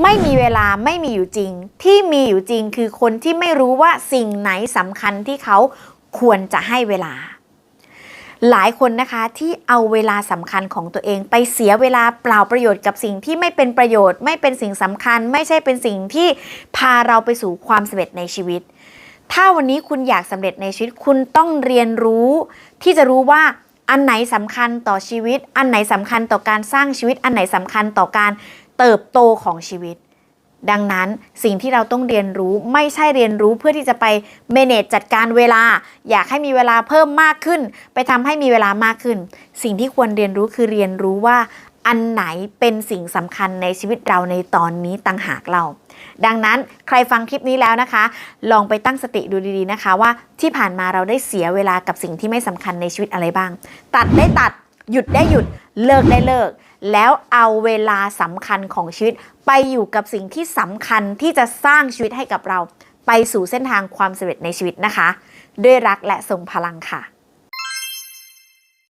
ไม่มีเวลาไม่มีอยู่จริง ที่มีอยู่จริงคือคนที่ไม่รู้ว่าสิ่งไหนสำคัญที่เขาควรจะให้เวลา หลายคนนะคะที่เอาเวลาสำคัญของตัวเอง ไปเสียเวลาเปล่าประโยชน์กับสิ่งที่ไม่เป็นประโยชน์ ไม่เป็นสิ่งสำคัญ ไม่ใช่เป็นสิ่งที่พาเราไปสู่ความสำเร็จในชีวิต ถ้าวันนี้คุณอยากสำเร็จในชีวิตคุณต้องเรียนรู้ ที่จะรู้ว่าอันไหนสำคัญต่อชีวิต อันไหนสำคัญต่อการสร้างชีวิต อันไหนสำคัญต่อการ เติบโตของชีวิต ดังนั้นสิ่งที่เราต้องเรียนรู้ไม่ใช่เรียนรู้เพื่อที่จะไปเมเนจจัดการเวลา อยากให้มีเวลาเพิ่มมากขึ้น ไปทำให้มีเวลามากขึ้น สิ่งที่ควรเรียนรู้คือเรียนรู้ว่าอันไหนเป็นสิ่งสำคัญในชีวิตเราในตอนนี้ต่างหากเรา ดังนั้นใครฟังคลิปนี้แล้วนะคะ ลองไปตั้งสติดูดีๆนะคะ ว่าที่ผ่านมาเราได้เสียเวลากับสิ่งที่ไม่สำคัญในชีวิตอะไรบ้าง ตัดได้ตัดหยุดได้หยุด เลิกได้เลิก แล้วเอาเวลาสำคัญของชีวิต ไปอยู่กับสิ่งที่สำคัญที่จะสร้างชีวิตให้กับเรา ไปสู่เส้นทางความสำเร็จในชีวิตนะคะ ด้วยรักและทรงพลังค่ะ